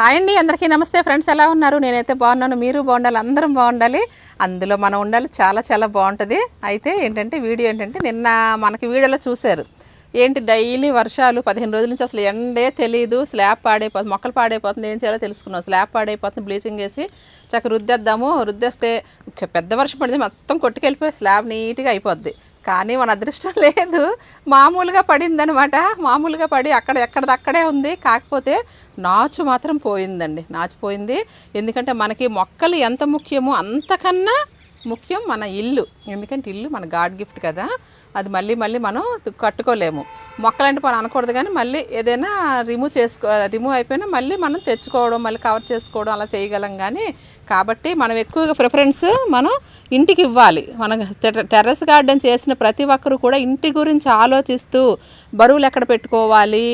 Hi అండి అందరికీ నమస్తే ఫ్రెండ్స్ ఎలా ఉన్నారు? నేనైతే బాగున్నాను మీరు బాగుండాలి అందరం బాగుండాలి. అందులో మనం ఉండాలి చాలా చాలా బాగుంటుంది. అయితే ఏంటంటే వీడియో ఏంటంటే నిన్న మనకి వీడియోలో చూశారు. ఏంటి డైలీ వర్షాలు పదిహేను రోజుల నుంచి అసలు ఎండే తెలియదు స్లాబ్ పాడైపోతుంది మొక్కలు పాడైపోతుంది ఏం చేయాలో తెలుసుకున్నాం. స్లాబ్ పాడైపోతుంది బ్లీచింగ్ వేసి చక్క రుద్దేద్దాము. రుద్దేస్తే పెద్ద వర్షం పడితే మొత్తం కొట్టుకెళ్ళిపోయి స్లాబ్ నీట్గా అయిపోద్ది. కానీ మన అదృష్టం లేదు. మామూలుగా పడిందనమాట మామూలుగా పడి అక్కడ ఎక్కడదక్కడే ఉంది. కాకపోతే నాచు మాత్రం పోయిందండి. నాచు పోయింది. ఎందుకంటే మనకి మొక్కలు ఎంత ముఖ్యమో అంతకన్నా ముఖ్యం మన ఇల్లు. ఎందుకంటే ఇల్లు మన గాడ్ గిఫ్ట్ కదా. అది మళ్ళీ మళ్ళీ మనం కట్టుకోలేము. మొక్కలంటే మనం అనకూడదు కానీ మళ్ళీ ఏదైనా రిమూవ్ చేసుకో రిమూవ్ అయిపోయినా మళ్ళీ మనం తెచ్చుకోవడం మళ్ళీ కవర్ చేసుకోవడం అలా చేయగలం కానీ కాబట్టి మనం ఎక్కువగా ప్రిఫరెన్స్ మనం ఇంటికి ఇవ్వాలి. మనం టెర్రస్ గార్డెన్ చేసిన ప్రతి ఒక్కరు కూడా ఇంటి గురించి ఆలోచిస్తూ బరువులు ఎక్కడ పెట్టుకోవాలి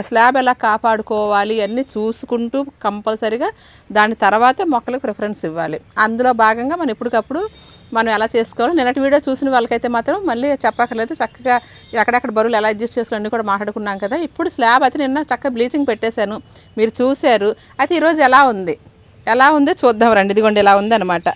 స్లాబ్ ఎలా కాపాడుకోవాలి అన్నీ చూసుకుంటూ కంపల్సరీగా దాని తర్వాతే మొక్కలకు ప్రిఫరెన్స్ ఇవ్వాలి. అందులో భాగంగా మనం ఎప్పటికప్పుడు మనం ఎలా చేసుకోవాలి. నిన్నటి వీడియో చూసిన వాళ్ళకైతే మాత్రం మళ్ళీ చెప్పక్కర్లేదు. చక్కగా ఎక్కడెక్కడ బరువులు ఎలా అడ్జస్ట్ చేసుకోవాలని కూడా మాట్లాడుకున్నాం కదా. ఇప్పుడు స్లాబ్ అయితే నిన్న చక్కగా బ్లీచింగ్ పెట్టేశాను. మీరు చూశారు. అయితే ఈరోజు ఎలా ఉంది? ఎలా ఉందో? చూద్దాం రండి. ఇదిగోండి ఇలా ఉందన్నమాట.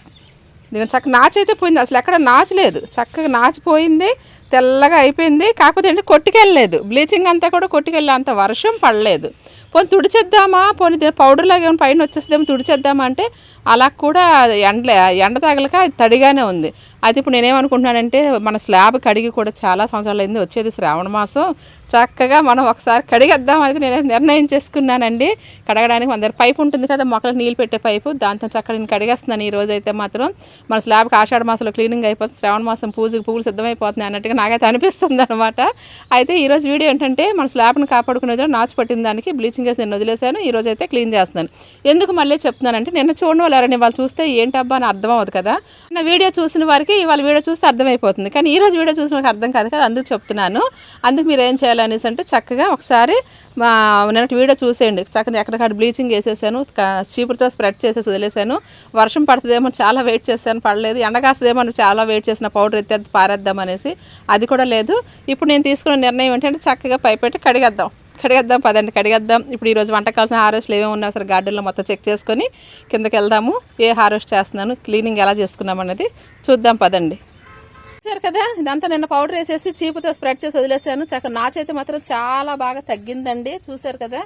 ఇదిగో చక్క నాచు అయితే పోయింది. అసలు ఎక్కడ నాచలేదు. చక్కగా నాచిపోయింది తెల్లగా అయిపోయింది. కాకపోతే ఏంటి కొట్టుకెళ్ళలేదు. బ్లీచింగ్ అంతా కూడా కొట్టుకెళ్ళే అంత వర్షం పడలేదు. పోనీ తుడిచేద్దామా? పోనీ పౌడర్ లాగా ఏమైనా పైన వచ్చేద్దామా తుడిచేద్దామా అంటే అలా కూడా ఎండ ఎండ తగలక తడిగానే ఉంది. అయితే ఇప్పుడు నేనేమనుకుంటున్నానంటే మన స్లాబ్ కడిగి కూడా చాలా సంవత్సరాలు అయింది వచ్చేది శ్రావణ మాసం. చక్కగా మనం ఒకసారి కడిగేద్దాం అయితే నేను నిర్ణయం చేసుకున్నానండి. కడగడానికి మన దగ్గర పైపు ఉంటుంది కదా మొక్కలకు నీళ్ళు పెట్టే పైపు దాంతో చక్కగా నేను కడిగేస్తున్నాను ఈ రోజు అయితే మాత్రం. మన స్లాబ్కి ఆషాఢ మాసంలో క్లీనింగ్ అయిపోతుంది శ్రావణ మాసం పూజకి పువ్వులు సిద్ధమైపోతున్నాయి అన్నట్టుగా నాకైతే అనిపిస్తుంది అనమాట అయితే ఈరోజు వీడియో ఏంటంటే మన స్లాబ్ని కాపాడుకునేది నాచు పట్టిన దానికి బ్లీచింగ్ వేసి నేను వదిలేశాను ఈరోజు అయితే క్లీన్ చేస్తున్నాను. ఎందుకు మళ్ళీ చెప్తున్నానంటే నిన్న చూడడం వాళ్ళు వాళ్ళు చూస్తే ఏంటబ్బా అని అర్థం అవ్వదు కదా. నా వీడియో చూసిన వారికి ఇవాళ వీడియో చూస్తే అర్థమైపోతుంది. కానీ ఈ రోజు వీడియో చూసిన వారికి అర్థం కాదు కదా అందుకు చెప్తున్నాను. అందుకు మీరు ఏం చేయాలనేసి అంటే చక్కగా ఒకసారి మా నిన్నటి వీడియో చూసేయండి. చక్కగా ఎక్కడికక్కడ బ్లీచింగ్ వేసేసాను క- చీపురుతో స్ప్రెడ్ చేసేసి వదిలేసాను. వర్షం పడుతుందేమో చాలా వెయిట్ చేశాను పడలేదు. ఎండకాస్తుందేమో చాలా వెయిట్ చేసిన పౌడర్ ఎత్తే పారేద్దాం అనేసి. అది కూడా లేదు. ఇప్పుడు నేను తీసుకున్న నిర్ణయం ఏంటంటే చక్కగా పైపెట్టి కడిగేద్దాం. కడిగేద్దాం పదండి కడిగేద్దాం. ఇప్పుడు ఈరోజు వంట కావాల్సిన హార్వెస్ట్లు ఏమేమి ఉన్నా సరే గార్డెన్లో మొత్తం చెక్ చేసుకొని కిందకి వెళ్దాము. ఏ హార్వెస్ట్ చేస్తున్నాను క్లీనింగ్ ఎలా చేసుకున్నాం అన్నది చూద్దాం పదండి. చూసారు కదా ఇదంతా నిన్న పౌడర్ వేసేసి చీపుతో స్ప్రెడ్ చేసి వదిలేసాను. చక్క నాచైతే మాత్రం చాలా బాగా తగ్గిందండి. చూసారు కదా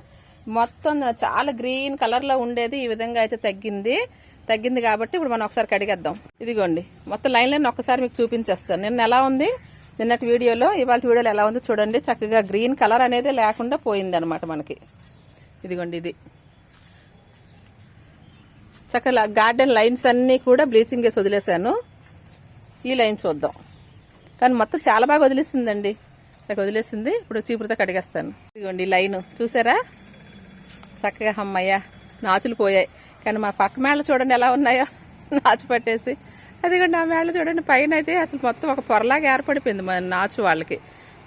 మొత్తం చాలా గ్రీన్ కలర్లో ఉండేది ఈ విధంగా అయితే తగ్గింది. తగ్గింది కాబట్టి ఇప్పుడు మనం ఒకసారి కడిగేద్దాం. ఇదిగోండి మొత్తం లైన్ లైన్ ఒక్కసారి మీకు చూపించేస్తాను. నిన్న ఎలా ఉంది? నిన్నటి వీడియోలో ఇవాళ వీడియోలో ఎలా ఉందో చూడండి. చక్కగా గ్రీన్ కలర్ అనేది లేకుండా పోయింది అనమాట మనకి. ఇదిగోండి ఇది. చక్కగా గార్డెన్ లైన్స్ అన్నీ కూడా బ్లీచింగ్ వేసి వదిలేశాను. ఈ లైన్ చూద్దాం. కానీ మొత్తం చాలా బాగా వదిలేసిందండి. చక్కగా వదిలేసింది. ఇప్పుడు చీపురుతో కడిగేస్తాను. ఇదిగోండి లైన్. చూసారా? చక్కగా అమ్మయ్య నాచులు పోయాయి. కానీ మా పక్క మేళ చూడండి ఎలా ఉన్నాయో. నాచు పట్టేసి. అదిగోండి ఆ మేళ చూడండి పైన అయితే అసలు మొత్తం ఒక పొరలాగా ఏర్పడిపోయింది మా నాచు వాళ్ళకి.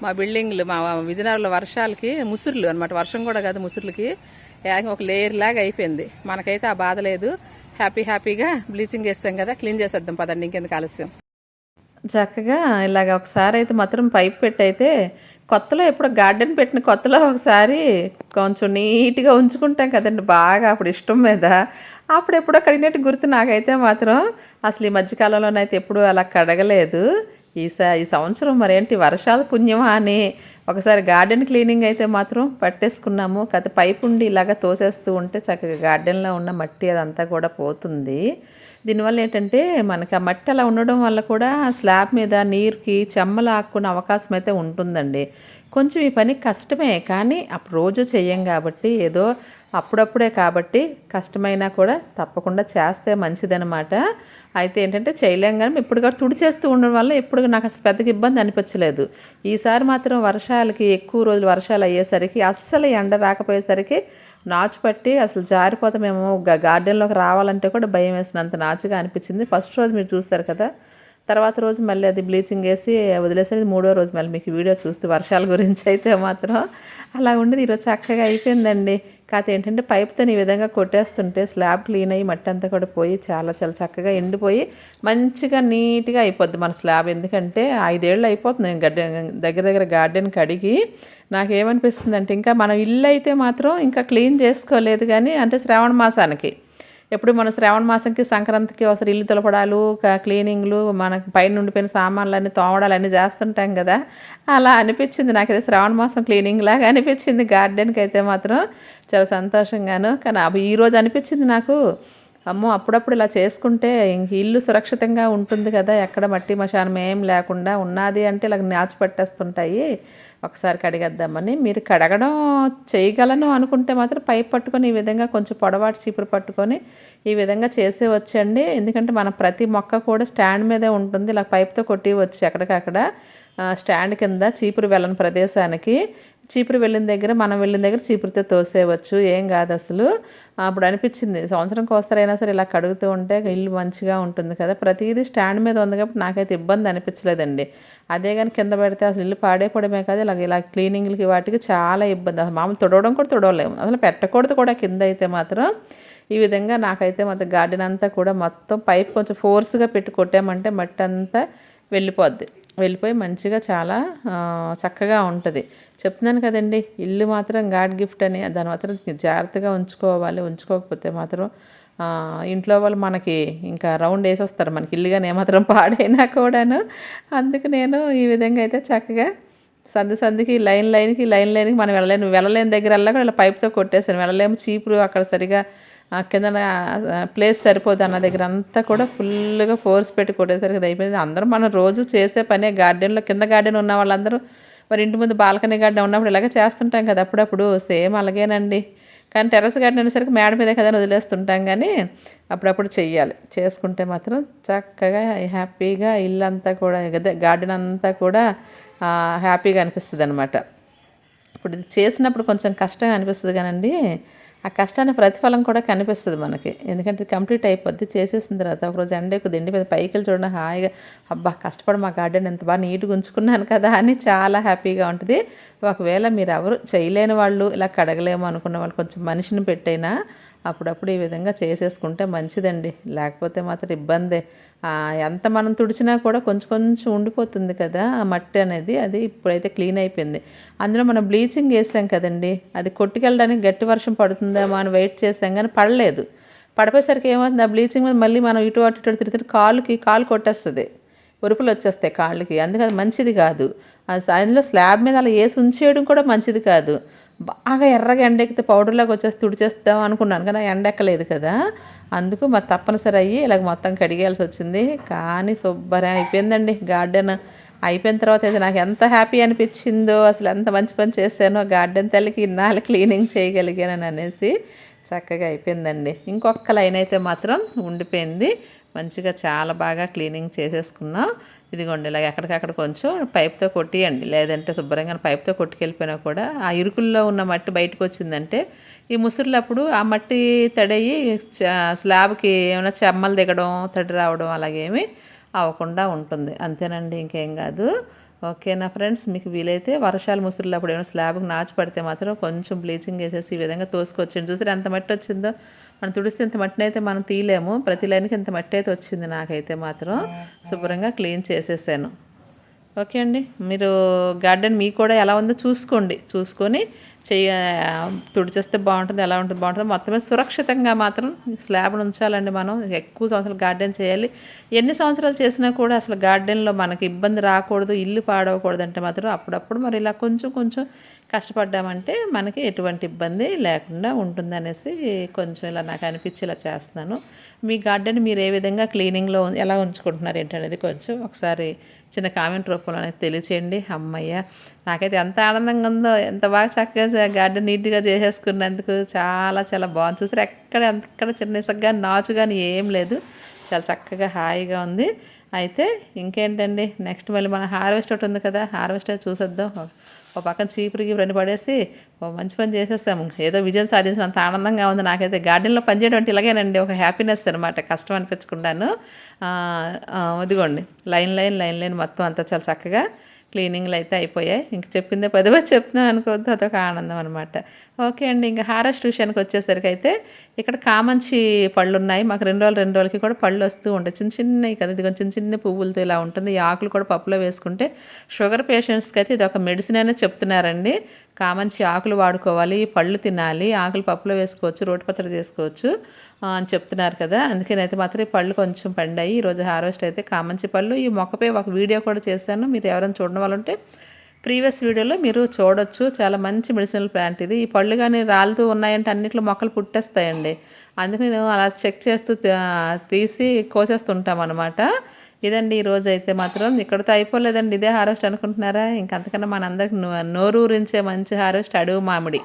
మా బిల్డింగ్లు మా విజయనగరంలో వర్షాలకి ముసుర్లు అనమాట వర్షం కూడా కాదు ముసుర్లకి. ఒక లేయర్ లాగా అయిపోయింది. మనకైతే ఆ బాధ లేదు. హ్యాపీ హ్యాపీగా బ్లీచింగ్ వేస్తాం కదా. క్లీన్ చేసేద్దాం పదండి ఇంకెందుకు ఆలస్యం. చక్కగా ఇలాగ ఒకసారి అయితే మాత్రం పైప్ పెట్టి అయితే కొత్తలో ఎప్పుడు గార్డెన్ పెట్టిన కొత్తలో ఒకసారి కొంచెం నీట్గా ఉంచుకుంటాం కదండి. బాగా అప్పుడు ఇష్టం మీద అప్పుడెప్పుడో కడిగినట్టు గుర్తు నాకైతే మాత్రం అసలు ఈ మధ్యకాలంలోనైతే ఎప్పుడూ అలా కడగలేదు. ఈ స ఈ సంవత్సరం మరేంటి వర్షాల పుణ్యమా అని ఒకసారి గార్డెన్ క్లీనింగ్ అయితే మాత్రం పట్టేసుకున్నాము. కథ పైపు ఉండి ఇలాగ తోసేస్తూ ఉంటే చక్కగా గార్డెన్లో ఉన్న మట్టి అదంతా కూడా పోతుంది. దీనివల్ల ఏంటంటే మనకి ఆ మట్టి అలా ఉండడం వల్ల కూడా స్లాబ్ మీద నీరుకి చెమ్మలు ఆక్కునే అవకాశం అయితే ఉంటుందండి. కొంచెం ఈ పని కష్టమే కానీ అప్పుడు రోజు చెయ్యం కాబట్టి ఏదో అప్పుడప్పుడే కాబట్టి కష్టమైనా కూడా తప్పకుండా చేస్తే మంచిదనమాట అయితే ఏంటంటే చేయలేం కానీ ఇప్పుడు కూడా తుడి చేస్తూ ఉండడం వల్ల ఎప్పుడు నాకు అసలు పెద్దగా ఇబ్బంది అనిపించలేదు. ఈసారి మాత్రం వర్షాలకి ఎక్కువ రోజులు వర్షాలు అయ్యేసరికి అస్సలు ఎండ రాకపోయేసరికి నాచు పట్టి అసలు జారిపోతే మేము గార్డెన్లోకి రావాలంటే కూడా భయం వేసినంత నాచుగా అనిపించింది. ఫస్ట్ రోజు మీరు చూస్తారు కదా తర్వాత రోజు మళ్ళీ అది బ్లీచింగ్ వేసి వదిలేసరికి మూడో రోజు మళ్ళీ మీకు వీడియో చూస్తే వర్షాల గురించి అయితే మాత్రం అలా ఉండేది. ఈరోజు చక్కగా అయిపోయిందండి. కాకపోతే ఏంటంటే పైప్తో ఈ విధంగా కొట్టేస్తుంటే స్లాబ్ క్లీన్ అయ్యి మట్టి అంతా కూడా పోయి చాలా చాలా చక్కగా ఎండిపోయి మంచిగా నీట్గా అయిపోద్ది మన స్లాబ్. ఎందుకంటే ఐదేళ్ళు అయిపోతుంది. నేను గడ్డ దగ్గర దగ్గర గార్డెన్ కడిగి నాకేమనిపిస్తుంది అంటే ఇంకా మనం ఇల్లు అయితే మాత్రం ఇంకా క్లీన్ చేసుకోలేదు కానీ అంటే శ్రావణ మాసానికి ఎప్పుడు మన శ్రావణ మాసంకి సంక్రాంతికి ఒకసారి ఇల్లు తులపడాలు క్లీనింగ్లు మనకు పైన ఉండిపోయిన సామాన్లన్నీ తోమడాలు అన్నీ చేస్తుంటాం కదా. అలా అనిపించింది నాకైతే శ్రావణ మాసం క్లీనింగ్ లాగా అనిపించింది. గార్డెన్కి అయితే మాత్రం చాలా సంతోషంగాను. కానీ అవి ఈరోజు అనిపించింది నాకు. అమ్మో అప్పుడప్పుడు ఇలా చేసుకుంటే ఇంక ఇల్లు సురక్షితంగా ఉంటుంది కదా. ఎక్కడ మట్టి మశానం ఏం లేకుండా ఉన్నది అంటే ఇలా నాచు పట్టేస్తుంటాయి. ఒకసారి కడిగేద్దామని. మీరు కడగడం చేయగలను అనుకుంటే మాత్రం పైప్ పట్టుకొని ఈ విధంగా కొంచెం పొడవాటి చీపురు పట్టుకొని ఈ విధంగా చేసే వచ్చండి. ఎందుకంటే మన ప్రతి మొక్క కూడా స్టాండ్ మీదే ఉంటుంది. ఇలా పైప్తో కొట్టి వచ్చు ఎక్కడికక్కడ స్టాండ్ కింద చీపురు వెళ్ళని ప్రదేశానికి. చీపురు వెళ్ళిన దగ్గర మనం వెళ్ళిన దగ్గర చీపురుతో తోసేయవచ్చు ఏం కాదు అసలు. అప్పుడు అనిపించింది. సంవత్సరంకి ఒకసారైనా సరే ఇలా కడుగుతూ ఉంటే ఇల్లు మంచిగా ఉంటుంది కదా. ప్రతిదీ స్టాండ్ మీద ఉంది కాబట్టి నాకైతే ఇబ్బంది అనిపించలేదండి. అదే కానీ కింద పెడితే అసలు ఇల్లు పాడైపోవడమే కాదు. ఇలా ఇలా క్లీనింగ్లకి వాటికి చాలా ఇబ్బంది. అసలు మామూలు తుడవడం కూడా తుడవలేము. అసలు పెట్టకూడదు కూడా కింద అయితే మాత్రం. ఈ విధంగా నాకైతే మొత్తం గార్డెన్ అంతా కూడా మొత్తం పైప్ కొంచెం ఫోర్స్గా పెట్టి కొట్టామంటే మట్టి అంతా వెళ్ళిపోద్ది. వెళ్ళిపోయి మంచిగా చాలా చక్కగా ఉంటుంది. చెప్తున్నాను కదండి ఇల్లు మాత్రం గాడ్ గిఫ్ట్ అని దాని మాత్రం జాగ్రత్తగా ఉంచుకోవాలి. ఉంచుకోకపోతే మాత్రం ఇంట్లో వాళ్ళు మనకి ఇంకా రౌండ్ వేసేస్తారు. మనకి ఇల్లుగానే ఏమాత్రం పాడైనా కూడాను. అందుకు నేను ఈ విధంగా అయితే చక్కగా సందు సందుకి లైన్ లైన్కి లైన్ లైన్కి మనం వెళ్ళలేము. వెళ్ళలేని దగ్గరల్లా కూడా ఇలా పైప్తో కొట్టేసాను వెళ్ళలేము. చీపురు అక్కడ సరిగా కింద ప్లేస్ సరిపోదు అన్న దగ్గర అంతా కూడా ఫుల్గా ఫోర్స్ పెట్టి కొట్టేసరికి అది అయిపోయింది. అందరూ మనం రోజు చేసే పనే గార్డెన్లో కింద గార్డెన్ ఉన్న వాళ్ళందరూ మరి ఇంటి ముందు బాల్కనీ గార్డెన్ ఉన్నప్పుడు ఇలాగే చేస్తుంటాం కదా అప్పుడప్పుడు సేమ్ అలాగేనండి. కానీ టెర్రస్ గార్డెన్ అనేసరికి మేడ మీదే కదా వదిలేస్తుంటాం కానీ అప్పుడప్పుడు చెయ్యాలి. చేసుకుంటే మాత్రం చక్కగా హ్యాపీగా ఇల్లు అంతా కూడా గార్డెన్ అంతా కూడా హ్యాపీగా అనిపిస్తుంది అనమాట ఇప్పుడు చేసినప్పుడు కొంచెం కష్టంగా అనిపిస్తుంది కానండి ఆ కష్టానికి ప్రతిఫలం కూడా కనిపిస్తుంది మనకి. ఎందుకంటే కంప్లీట్ అయిపోద్ది చేసేసిన తర్వాత ఒకరోజు ఎండ ఎక్కువ దిండి మీద పైకి వెళ్ళి చూడండి హాయిగా అబ్బా కష్టపడి మా గార్డెన్ ఎంత బాగా నీట్గా ఉంచుకున్నాను కదా అని చాలా హ్యాపీగా ఉంటుంది. ఒకవేళ మీరు ఎవరు చేయలేని వాళ్ళు ఇలా కడగలేము అనుకున్న వాళ్ళు కొంచెం మనిషిని పెట్టైనా అప్పుడప్పుడు ఈ విధంగా చేసేసుకుంటే మంచిదండి. లేకపోతే మాత్రం ఇబ్బందే. ఎంత మనం తుడిచినా కూడా కొంచెం కొంచెం ఉండిపోతుంది కదా ఆ మట్టి అనేది. అది ఇప్పుడైతే క్లీన్ అయిపోయింది. అందులో మనం బ్లీచింగ్ వేసాం కదండి. అది కొట్టుకెళ్ళడానికి గట్టి వర్షం పడుతుందేమో అని వెయిట్ చేసాం కానీ పడలేదు. పడిపోయేసరికి ఏమవుతుంది? ఆ బ్లీచింగ్ మీద మళ్ళీ మనం ఇటు అటు ఇటు తిరిగి కాలుకి కాలు కొట్టేస్తుంది. ఉరుపులు వచ్చేస్తాయి కాళ్ళకి. అందుకని మంచిది కాదు. అందులో స్లాబ్ మీద అలా వేసి ఉంచేయడం కూడా మంచిది కాదు. బాగా ఎర్రగా ఎండెక్కితే పౌడర్లాగా వచ్చేసి తుడిచేస్తాం అనుకున్నాను కానీ ఎండ ఎక్కలేదు కదా. అందుకు మరి తప్పనిసరి అయ్యి ఇలాగ మొత్తం కడిగేయాల్సి వచ్చింది. కానీ శుభ్రం అయిపోయిందండి. గార్డెన్ అయిపోయిన తర్వాత అయితే నాకు ఎంత హ్యాపీ అనిపించిందో అసలు ఎంత మంచి పని చేశానో గార్డెన్ తల్లికి ఇన్నాళ్ళు క్లీనింగ్ చేయగలిగానని అనేసి చక్కగా అయిపోయిందండి. ఇంకొక లైన్ అయితే మాత్రం ఉండిపోయింది. మంచిగా చాలా బాగా క్లీనింగ్ చేసేసుకున్నాం. ఇదిగోండి ఇలా ఎక్కడికక్కడ కొంచెం పైప్తో కొట్టియండి. లేదంటే శుభ్రంగా పైప్తో కొట్టుకెళ్ళిపోయినా కూడా ఆ ఇరుకుల్లో ఉన్న మట్టి బయటకు వచ్చిందంటే ఈ ముసురులప్పుడు ఆ మట్టి తడయి చ- స్లాబ్కి ఏమైనా చెమ్మలు దిగడం తడి రావడం అలాగేమి అవ్వకుండా ఉంటుంది. అంతేనండి ఇంకేం కాదు. ఓకేనా ఫ్రెండ్స్ మీకు వీలైతే వర్షాలు ముసురులప్పుడు ఏమైనా స్లాబ్కి నాచు పడితే మాత్రం కొంచెం బ్లీచింగ్ వేసేసి ఈ విధంగా తోసుకొచ్చింది చూసారు ఎంత మట్టి వచ్చిందో మనం తుడిస్తే ఇంత మట్టిని అయితే మనం తీయలేము. ప్రతి లైన్కి ఇంత మట్టి అయితే వచ్చింది నాకైతే మాత్రం. శుభ్రంగా క్లీన్ చేసేసాను. ఓకే అండి. మీరు గార్డెన్ మీకు కూడా ఎలా ఉందో చూసుకోండి. చూసుకొని చెయ్య తుడిచేస్తే బాగుంటుంది ఎలా ఉంటుంది బాగుంటుంది. మొత్తమే సురక్షితంగా మాత్రం స్లాబ్ను ఉంచాలండి మనం. ఎక్కువ సంవత్సరాలు గార్డెన్ చేయాలి. ఎన్ని సంవత్సరాలు చేసినా కూడా అసలు గార్డెన్లో మనకి ఇబ్బంది రాకూడదు ఇల్లు పాడవకూడదు అంటే మాత్రం అప్పుడప్పుడు మరి ఇలా కొంచెం కొంచెం కష్టపడ్డామంటే మనకి ఎటువంటి ఇబ్బంది లేకుండా ఉంటుంది అనేసి కొంచెం ఇలా నాకు అనిపించి ఇలా చేస్తున్నాను. మీ గార్డెన్ మీరు ఏ విధంగా క్లీనింగ్లో ఎలా ఉంచుకుంటున్నారు ఏంటనేది కొంచెం ఒకసారి చిన్న కామెంట్ రూపంలో తెలియచేయండి. అమ్మయ్య నాకైతే ఎంత ఆనందంగా ఉందో ఎంత బాగా చక్కగా గార్డెన్ నీట్గా చేసేసుకున్నందుకు చాలా చాలా బాగుంది. చూసారు ఎక్కడ ఎక్కడ చిన్న ఇసుగ్గా నాచు కానీ ఏం లేదు. చాలా చక్కగా హాయిగా ఉంది. అయితే ఇంకేంటండి నెక్స్ట్ మళ్ళీ మన హార్వెస్ట్ ఒకటి ఉంది కదా హార్వెస్ట్ చూసేద్దాం. ఓ పక్కన చీపురికి రెండు పడేసి ఓ మంచి పని చేసేస్తాము ఏదో విజయం సాధించినంత ఆనందంగా ఉంది నాకైతే. గార్డెన్లో పనిచేయడం అంటే ఇలాగేనండి. ఒక హ్యాపీనెస్ అనమాట కష్టం అనిపించకుండాను. ఇదిగోండి. లైన్ లైన్ లైన్ లైన్ మొత్తం అంతా చాలా చక్కగా క్లీనింగ్లు అయితే అయిపోయాయి. ఇంక చెప్పిందే పదివే చెప్తున్నాను అనుకోవద్దు అదొక ఆనందం అనమాట ఓకే అండి ఇంకా హారెస్ట్ విషయానికి వచ్చేసరికి అయితే ఇక్కడ కామంచి పళ్ళు ఉన్నాయి మాకు రెండు రోజులు రెండు రోజులకి కూడా పళ్ళు వస్తూ ఉంటాయి. చిన్న చిన్నవి కదా ఇది చిన్న చిన్న పువ్వులతో ఇలా ఉంటుంది. ఈ ఆకులు కూడా పప్పులో వేసుకుంటే షుగర్ పేషెంట్స్కి అయితే ఇది ఒక మెడిసిన్ అనే చెప్తున్నారండి. కామంచి ఆకులు వాడుకోవాలి పళ్ళు తినాలి ఆకులు పప్పులో వేసుకోవచ్చు రోటి పచ్చడి చేసుకోవచ్చు. అని చెప్తున్నారు కదా. అందుకనైతే మాత్రం ఈ పళ్ళు కొంచెం పండాయి. ఈరోజు హార్వెస్ట్ అయితే కామంచి పళ్ళు. ఈ మొక్కపై ఒక వీడియో కూడా చేశాను. మీరు ఎవరైనా చూడడం వల్ల ఉంటే ప్రీవియస్ వీడియోలో మీరు చూడొచ్చు. చాలా మంచి మెడిసినల్ ప్లాంట్ ఇది. ఈ పళ్ళు కానీ రాలుతూ ఉన్నాయంటే అన్నిట్లో మొక్కలు పుట్టేస్తాయండి. అందుకని నేను అలా చెక్ చేస్తూ తీసి కోసేస్తుంటాం అనమాట ఇదండి ఈ అయితే మాత్రం. ఇక్కడతో అయిపోలేదండి ఇదే హార్వెస్ట్ అనుకుంటున్నారా? ఇంకంతకన్నా మనందరికి నో- నోరు ఊరించే మంచి హార్వెస్ట్ అడుగు మామిడి.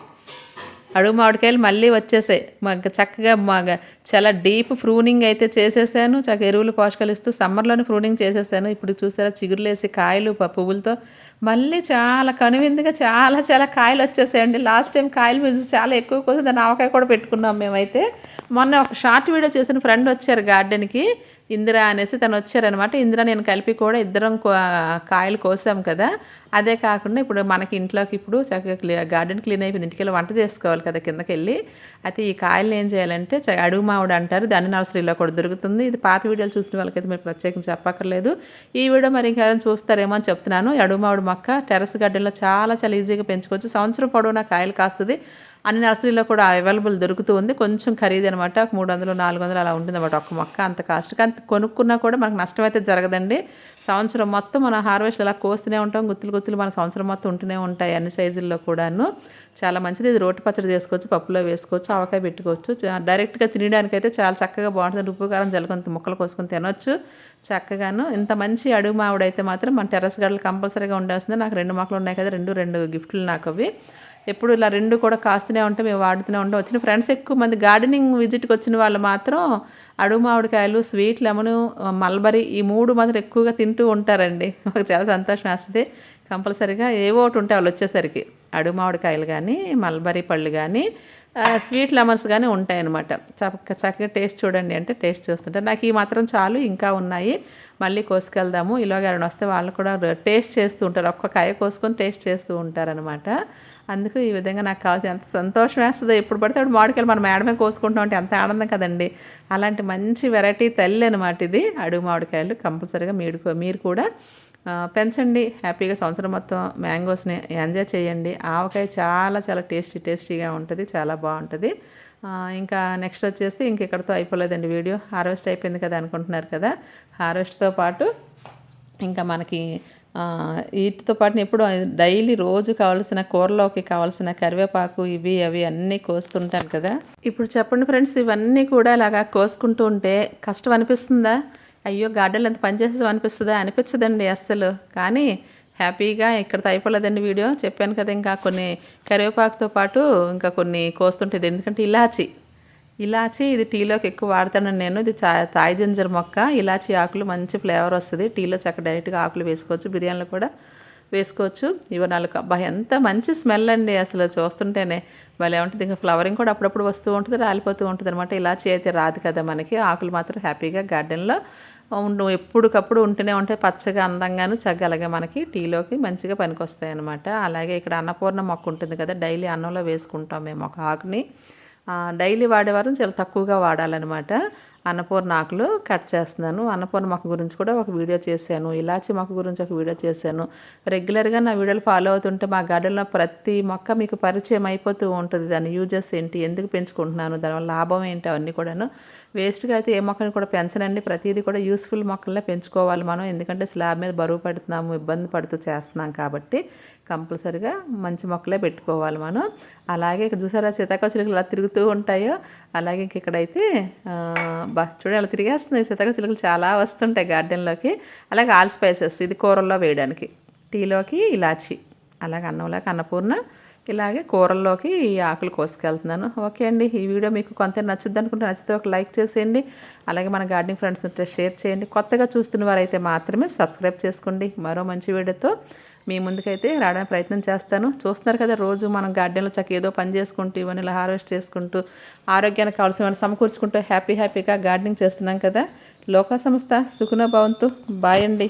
అడుగు మామిడికాయలు మళ్ళీ వచ్చేసాయి. మాకు చక్కగా మాకు చాలా డీప్ ఫ్రూనింగ్ అయితే చేసేసాను. చక్కగా ఎరువులు పోషకాలు ఇస్తూ సమ్మర్లోనే ఫ్రూనింగ్ చేసేసాను. ఇప్పుడు చూసారా చిగురులేసి కాయలు పువ్వులతో మళ్ళీ చాలా కనువిందుగా చాలా చాలా కాయలు వచ్చేసాయండి. లాస్ట్ టైం కాయలు మీద చాలా ఎక్కువ కోసం దాని ఆవకాయ కూడా పెట్టుకున్నాం మేమైతే. మొన్న ఒక షార్ట్ వీడియో చేసిన ఫ్రెండ్ వచ్చారు గార్డెన్కి. ఇందిరా అనేసి తను వచ్చారనమాట. ఇందిరా నేను కలిపి కూడా ఇద్దరం కో- కాయలు కోసాం కదా. అదే కాకుండా ఇప్పుడు మనకి ఇంట్లోకి ఇప్పుడు చక్కగా గార్డెన్ క్లీన్ అయిపోయింది. ఇంటికి వెళ్ళి వంట చేసుకోవాలి కదా కిందకి వెళ్ళి అయితే ఈ కాయలు ఏం చేయాలంటే చ- అడుగు మామిడి అంటారు. దాని నర్సరీలో కూడా దొరుకుతుంది. ఇది పాత వీడియోలు చూసిన వాళ్ళకైతే మీరు ప్రత్యేకం చెప్పక్కర్లేదు. ఈ వీడియో మరి ఇంకెవరైనా చూస్తారేమో అని చెప్తున్నాను. అడుగు మామిడి మొక్క టెరస్ గార్డెన్లో చాలా చాలా ఈజీగా పెంచుకోవచ్చు. సంవత్సరం పొడవునా కాయలు కాస్తుంది. అన్ని నర్సరీలో కూడా అవైలబుల్ దొరుకుతూ ఉంది. కొంచెం ఖరీదు అనమాట ఒక మూడు వందలు నాలుగు వందలు అలా ఉంటుంది అనమాట ఒక్క మొక్క అంత కాస్ట్. కానీ కొనుక్కున్నా కూడా మనకు నష్టం అయితే జరగదండి. సంవత్సరం మొత్తం మనం హార్వెస్ట్ ఇలా కోస్తూనే ఉంటాం. గుత్తులు గుత్తులు మన సంవత్సరం మొత్తం ఉంటూనే ఉంటాయి అన్ని సైజుల్లో కూడాను. చాలా మంచిది. ఇది రోటి పచ్చడి చేసుకోవచ్చు పప్పులో వేసుకోవచ్చు ఆవకాయ పెట్టుకోవచ్చు. డైరెక్ట్గా తినడానికి అయితే చాలా చక్కగా బాగుంటుంది. ఉప్పు కారం జలుకొంత ముక్కలు కోసుకొని తినొచ్చు. చక్కగాను. ఇంత మంచి అడుగు మావిడైతే మాత్రం మన టెర్రస్ గడ్డలు కంపల్సరీగా ఉండాల్సిందే. నాకు రెండు మొక్కలు ఉన్నాయి కదా రెండు రెండు గిఫ్ట్లు నాకు అవి. ఎప్పుడు ఇలా రెండు కూడా కాస్తూనే ఉంటాం మేము వాడుతూనే ఉంటాం వచ్చిన ఫ్రెండ్స్ ఎక్కువ మంది గార్డెనింగ్ విజిట్కి వచ్చిన వాళ్ళు మాత్రం అడుగు మామిడికాయలు స్వీట్ లెమన్ మల్బరీ ఈ మూడు మాత్రం ఎక్కువగా తింటూ ఉంటారండి. మాకు చాలా సంతోషం వేస్తుంది. కంపల్సరీగా ఏవో ఒకటి ఉంటే వాళ్ళు వచ్చేసరికి. అడుగు మామిడికాయలు కానీ మల్బరీ పళ్ళు కానీ స్వీట్ లెమన్స్ కానీ ఉంటాయి అనమాట చక్క చక్కగా టేస్ట్ చూడండి అంటే టేస్ట్ చూస్తుంటే నాకు ఈ మాత్రం చాలు ఇంకా ఉన్నాయి. మళ్ళీ కోసుకెళ్దాము. ఇలాగ ఎవరైనా వస్తే వాళ్ళు కూడా టేస్ట్ చేస్తూ ఉంటారు. ఒక్క కాయ కోసుకొని టేస్ట్ చేస్తూ ఉంటారనమాట అందుకు ఈ విధంగా నాకు కావాల్సిన ఎంత సంతోషం వేస్తుందో ఎప్పుడు పడితే అప్పుడు మామిడికాయలు మనం మేడమే కోసుకుంటాం అంటే ఎంత ఆనందం కదండి. అలాంటి మంచి వెరైటీ తల్లి అనమాట ఇది. అడుగు మామిడికాయలు కంపల్సరీగా మీరు మీరు కూడా పెంచండి. హ్యాపీగా సంవత్సరం మొత్తం మ్యాంగోస్ని ఎంజాయ్ చేయండి. ఆవకాయ చాలా చాలా టేస్టీ టేస్టీగా ఉంటుంది. చాలా బాగుంటుంది. ఇంకా నెక్స్ట్ వచ్చేసి ఇంక ఇక్కడతో అయిపోలేదండి వీడియో. హార్వెస్ట్ అయిపోయింది కదా అనుకుంటున్నారు కదా. హార్వెస్ట్తో పాటు ఇంకా మనకి వీటితో పాటు ఎప్పుడు డైలీ రోజు కావాల్సిన కూరలోకి కావాల్సిన కరివేపాకు ఇవి అవి అన్నీ కోస్తుంటాను కదా. ఇప్పుడు చెప్పండి ఫ్రెండ్స్ ఇవన్నీ కూడా ఇలాగా కోసుకుంటూ ఉంటే కష్టం అనిపిస్తుందా? అయ్యో గార్డెన్లో ఎంత పని చేసేది అనిపిస్తుందా? అనిపించదండి అస్సలు. కానీ హ్యాపీగా ఇక్కడతో అయిపోలేదండి వీడియో. చెప్పాను కదా ఇంకా కొన్ని కరివేపాకుతో పాటు ఇంకా కొన్ని కోస్తుంటుంది. ఎందుకంటే ఇలాచి. ఇలాచి ఇది టీలోకి ఎక్కువ వాడతాను నేను. ఇది చా తాయి జింజర్ మొక్క. ఇలాచి ఆకులు మంచి ఫ్లేవర్ వస్తుంది. టీలో చక్క డైరెక్ట్గా ఆకులు వేసుకోవచ్చు బిర్యానీలో కూడా వేసుకోవచ్చు. ఇవి నాలుగు అబ్బా ఎంత మంచి స్మెల్ అండి అసలు చూస్తుంటేనే. భలే ఉంటుంది. ఇంకా ఫ్లవరింగ్ కూడా అప్పుడప్పుడు వస్తూ ఉంటుంది రాలిపోతూ ఉంటుంది అనమాట ఇలాచి అయితే రాదు కదా మనకి. ఆకులు మాత్రం హ్యాపీగా గార్డెన్లో ఉండు ఎప్పటికప్పుడు ఉంటూనే ఉంటాయి పచ్చగా అందంగాను చక్కగా మనకి టీలోకి మంచిగా పనికొస్తాయి అనమాట అలాగే ఇక్కడ అన్నపూర్ణ మొక్క ఉంటుంది కదా డైలీ అన్నంలో వేసుకుంటాం మేము ఒక ఆకుని. డైలీ వాడేవారు చాలా తక్కువగా వాడాలన్నమాట. అన్నపూర్ణ ఆకులు కట్ చేస్తున్నాను. అన్నపూర్ణ మొక్క గురించి కూడా ఒక వీడియో చేశాను. ఇలాచి మొక్క గురించి ఒక వీడియో చేశాను. రెగ్యులర్గా నా వీడియోలు ఫాలో అవుతుంటే మా గార్డెన్లో ప్రతి మొక్క మీకు పరిచయం అయిపోతూ ఉంటుంది. దాని యూజెస్ ఏంటి? ఎందుకు పెంచుకుంటున్నాను? దానివల్ల లాభం ఏంటి? అవన్నీ కూడాను వేస్ట్గా అయితే ఏ మొక్కని కూడా పెంచనండి. ప్రతిదీ కూడా యూస్ఫుల్ మొక్కలనే పెంచుకోవాలి మనం. ఎందుకంటే స్లాబ్ మీద బరువు పెడుతున్నాము ఇబ్బంది పడుతూ చేస్తున్నాం కాబట్టి కంపల్సరిగా మంచి మొక్కలే పెట్టుకోవాలి మనం. అలాగే ఇక్కడ చూసారా సీతాకోచిలుకలు అలా తిరుగుతూ ఉంటాయో అలాగే ఇంక ఇక్కడైతే బా చూడండి అలా తిరిగేస్తున్నాయి సీతాకోచిలుకలు చాలా వస్తుంటాయి గార్డెన్లోకి. అలాగే ఆల్ స్పైసెస్ ఇది కూరల్లో వేయడానికి. టీలోకి ఇలాచి అలాగే అన్నంలోకి అన్నపూర్ణ ఇలాగే కూరల్లోకి ఈ ఆకులు కోసుకెళ్తున్నాను. ఓకే అండి ఈ వీడియో మీకు కొంత నచ్చుద్ది అనుకుంటే నచ్చితే ఒక లైక్ చేసేయండి. అలాగే మన గార్డెనింగ్ ఫ్రెండ్స్ ఉంటే షేర్ చేయండి. కొత్తగా చూస్తున్న వారైతే మాత్రమే సబ్స్క్రైబ్ చేసుకోండి. మరో మంచి వీడియోతో మీ ముందుకైతే రావడానికి ప్రయత్నం చేస్తాను. చూస్తున్నారు కదా రోజు మనం గార్డెన్లో చక్క ఏదో పని చేసుకుంటూ ఇవన్నీ ఇలా హార్వెస్ట్ చేసుకుంటూ ఆరోగ్యానికి కావాల్సిన సమకూర్చుకుంటూ హ్యాపీ హ్యాపీగా గార్డెనింగ్ చేస్తున్నాం కదా. లోక సంస్థ సుఖన భవంతు. బాయ్ అండి.